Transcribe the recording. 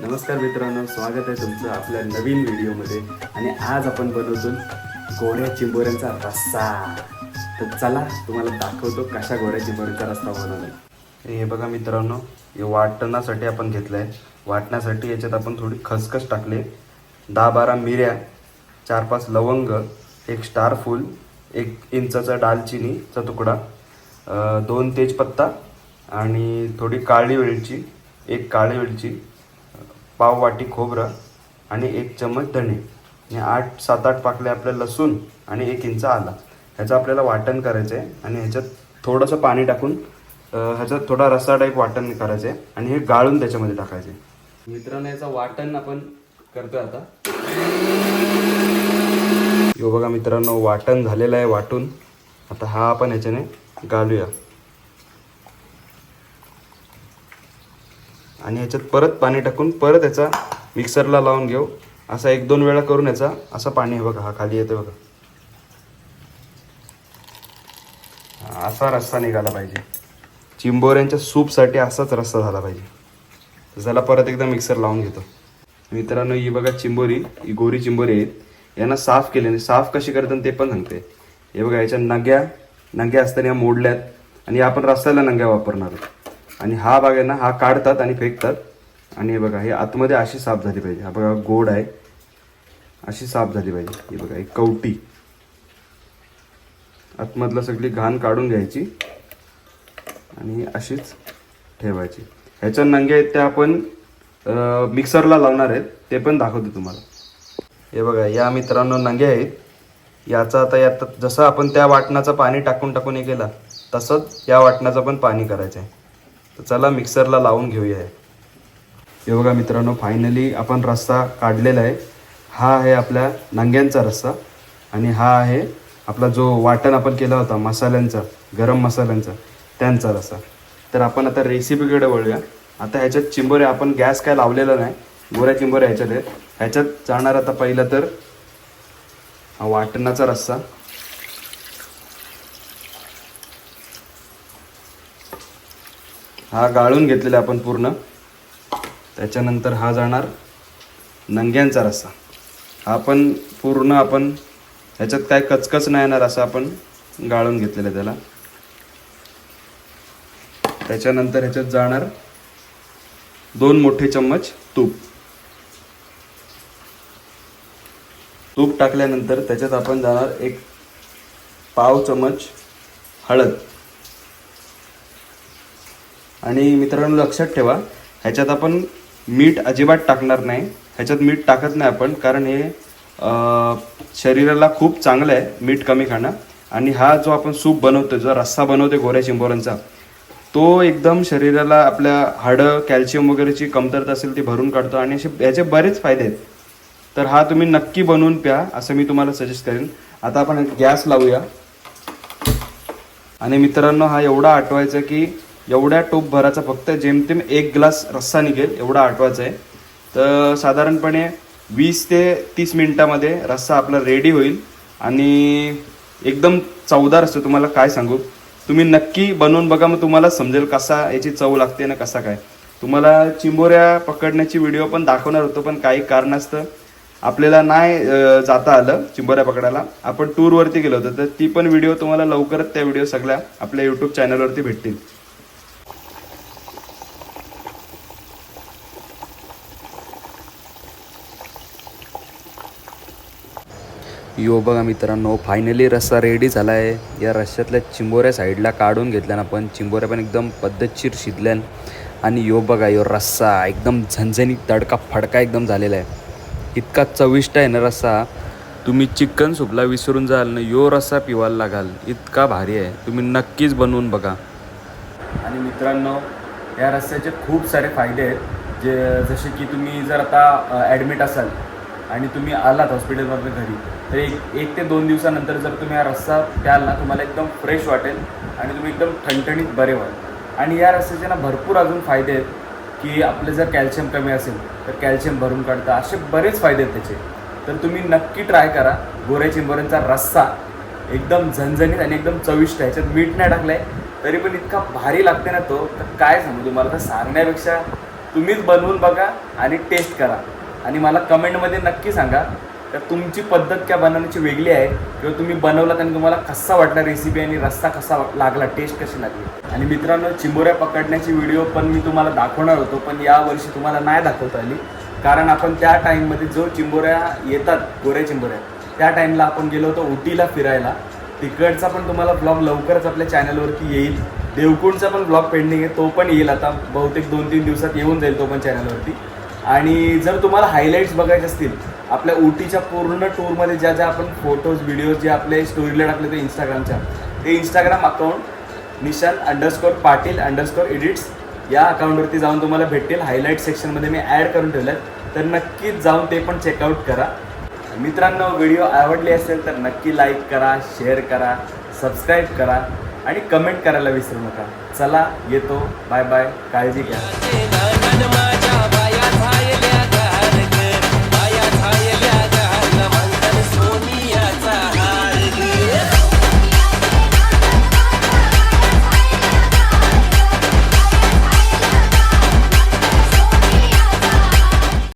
नमस्कार मित्रांनो स्वागत आहे तुमचं आपल्या नवीन व्हिडिओमध्ये. आणि आज आपण बनवतो गोड्या चिंबोऱ्यांचा रस्सा. तर चला तुम्हाला दाखवतो कशा गोऱ्या चिंबोऱ्यांचा रस्सा बनवला हे बघा मित्रांनो हे वाटण्यासाठी आपण घेतलं आहे वाटण्यासाठी याच्यात आपण थोडी खसखस टाकली. दहा बारा मिऱ्या चार पाच लवंग एक स्टार फूल एक इंचाचा दालचिनीचा तुकडा दोन तेजपत्ता आणि थोडी काळी वेलची एक काळी वेलची पाव वाटी खोबरं आणि एक चम्मच धणे. आणि आठ सात आठ पाकले आपल्या लसूण आणि एक इंच आला. ह्याचं आपल्याला वाटण करायचं आहे आणि ह्याच्यात थोडंसं पाणी टाकून ह्याच्यात थोडा रस्सा टाईप वाटण करायचं आहे आणि हे गाळून त्याच्यामध्ये टाकायचे मित्रांनो याचं वाटण आपण करतोय आता. यो बघा मित्रांनो वाटण झालेलं आहे वाटून. आता हा आपण ह्याच्याने घालूया आणि ह्याच्यात परत पाणी टाकून परत याचा मिक्सरला लावून घेऊ. असा एक दोन वेळा करून याचा असा पाणी आहे बघा हा खाली येतो बघा. असा रस्सा निघाला पाहिजे. चिंबोऱ्यांच्या सूपसाठी असाच रस्सा झाला पाहिजे. झाला परत एकदा मिक्सर लावून घेतो. मित्रांनो ही बघा चिंबोरी ही गोरी चिंबोरी आहेत. यांना साफ केल्याने साफ कशी करतात ते पण सांगते. हे बघा याच्या नग्या नग्या असताना या मोडल्यात आणि आपण रस्त्याला नंग्या वापरणार आहोत. आणि हा भाग आहे ना हा काढतात आणि फेकतात. आणि हे बघा हे आतमध्ये अशी साफ झाली पाहिजे. हा बघा गोड आहे. अशी साफ झाली पाहिजे. हे बघा एक कवटी. आतमधलं सगळी घाण काढून घ्यायची आणि अशीच ठेवायची. ह्याच्या नंगे आहेत त्या आपण मिक्सरला लावणार आहेत. ते पण दाखवते तुम्हाला. हे बघा या मित्रांनो नंगे आहेत. याचा आता यात जसं आपण त्या वाटणाचं पाणी टाकून टाकून हे केला तसंच या वाटणाचं पण पाणी करायचं आहे. तर चला मिक्सरला लावून घेऊया. हे. बघा मित्रांनो फायनली आपण रस्सा काढलेला आहे. हा आहे आपल्या नंग्यांचा रस्सा आणि हा आहे आपला जो वाटण आपण केला होता मसाल्यांचा गरम मसाल्यांचा त्यांचा रस्सा. तर आपण आता रेसिपीकडे वळूया. आता ह्याच्यात चिंबोरे आपण गॅस काय लावलेला नाही गोऱ्या चिंबोऱ्या ह्याच्यात आहेत. ह्याच्यात जाणार आता पहिलं तर हा वाटणाचा रस्सा. हा गाळून घेतलेला आपण पूर्ण. त्याच्यानंतर हा जाणार नंग्यांचा रस्सा. हा पण पूर्ण आपण ह्याच्यात काय कचकच नाही येणार असं आपण गाळून घेतलेलं आहे त्याला. त्याच्यानंतर ह्याच्यात जाणार दोन मोठे चम्मच तूप. तूप टाकल्यानंतर त्याच्यात आपण जाणार एक पाव चमच हळद. आणि मित्रांनो लक्षात ठेवा ह्याच्यात आपण मीठ अजिबात टाकणार नाही. ह्याच्यात मीठ टाकत नाही आपण कारण हे शरीराला खूप चांगलं आहे मीठ कमी खाणं. आणि हा जो आपण सूप बनवतो जो रस्सा बनवतो गोऱ्या चिंबोऱ्यांचा तो एकदम शरीराला आपल्या हाडं कॅल्शियम वगैरेची कमतरता असेल ती भरून काढतो आणि असे याचे बरेच फायदे आहेत. तर हा तुम्ही नक्की बनवून प्या असं मी तुम्हाला सजेस्ट करेन. आता आपण गॅस लावूया. आणि मित्रांनो हा एवढा आठवायचा की एवढ्या टोप भराचा फक्त जेमतेम एक ग्लास रस्सा निघेल एवढा आठवायचा आहे. तर साधारणपणे वीस ते तीस मिनिटामध्ये रस्सा आपला रेडी होईल. आणि एकदम चवदार असतो तुम्हाला काय सांगू? तुम्ही नक्की बनवून बघा मग तुम्हाला समजेल कसा याची चव लागते ना कसा काय. तुम्हाला चिंबोऱ्या पकडण्याची व्हिडिओ पण दाखवणार होतो पण काही कारणास्तव आपल्याला नाही जाता आलं चिंबोऱ्या पकडायला. आपण टूरवरती गेलो होतो तर ती पण व्हिडिओ तुम्हाला लवकरच त्या व्हिडिओ सगळ्या आपल्या यूट्यूब चॅनलवरती भेटतील. यो बघा मित्रांनो फायनली रस्सा रेडी झाला आहे या रस्स्यातल्या चिंबोऱ्या साईडला काढून घेतल्या ना पण चिंबोऱ्या पण एकदम पद्धतशीर शिजल्यान आणि यो बघा यो रस्सा एकदम झणझणीत तडका फडका एकदम झालेला आहे. इतका चविष्ट आहे ना रस्सा. तुम्ही चिकन सूपला विसरून जाल ना यो रस्सा पिवायला लागाल. इतका भारी आहे. तुम्ही नक्कीच बनवून बघा. आणि मित्रांनो या रस्त्याचे खूप सारे फायदे आहेत. जे जसे की तुम्ही जर आता ॲडमिट असाल आणि तुम्ही आलात हॉस्पिटलमधून घरी तर एक एक ते दोन दिवसानंतर जर तुम्ही हा रस्सा प्याल ना तुम्हाला एकदम फ्रेश वाटेल आणि तुम्ही एकदम ठणठणीत बरे व्हाल. आणि या रस्त्याचे ना भरपूर अजून फायदे आहेत की आपलं जर कॅल्शियम कमी असेल तर कॅल्शियम भरून काढतं. असे बरेच फायदे आहेत त्याचे. तर तुम्ही नक्की ट्राय करा. गोऱ्या चिंबोऱ्यांचा रस्सा एकदम झणझणीत आणि एकदम चविष्ट आहे. ह्याच्यात मीठ नाही टाकलंय तरी पण इतका भारी लागते ना तो तर काय सांगू तुम्हाला? तर सांगण्यापेक्षा तुम्हीच बनवून बघा आणि टेस्ट करा. आणि मला कमेंटमध्ये नक्की सांगा तर तुमची पद्धत क्या बनवण्याची वेगळी आहे किंवा तुम्ही बनवलात आणि तुम्हाला कसा वाटला रेसिपी आणि रस्ता कसा लागला टेस्ट कशी लागली? आणि मित्रांनो चिंबोऱ्या पकडण्याची व्हिडिओ पण मी तुम्हाला दाखवणार होतो पण यावर्षी तुम्हाला नाही दाखवता आली. कारण आपण त्या टाईममध्ये जो चिंबोऱ्या येतात गोऱ्या चिंबोऱ्या त्या टाईमला आपण गेलो होतो उटीला फिरायला. तिकडचा पण तुम्हाला ब्लॉग लवकरच आपल्या चॅनलवरती येईल. देवकुंडचा पण ब्लॉग पेंडिंग आहे तो पण येईल आता. बहुतेक दोन तीन दिवसात येऊन जाईल तो पण चॅनलवरती आणि जर तुम्हाला हायलाईट्स बघायचे असतील आपल्या उटीच्या पूर्ण टूरमध्ये ज्या ज्या आपण फोटोज व्हिडिओज जे आपले स्टोरीला टाकले ते इंस्टाग्रामच्या ते Instagram account Nishan underscore Patil underscore edits या अकाउंटवरती जाऊन तुम्हाला भेटेल हायलाईट सेक्शनमध्ये मी ॲड करून ठेवलं तर नक्कीच जाऊन ते पण चेकआउट करा. मित्रांनो व्हिडिओ आवडली असेल तर नक्की लाईक करा शेअर करा सबस्क्राईब करा आणि कमेंट करायला विसरू नका. चला येतो. बाय बाय काळजी घ्या.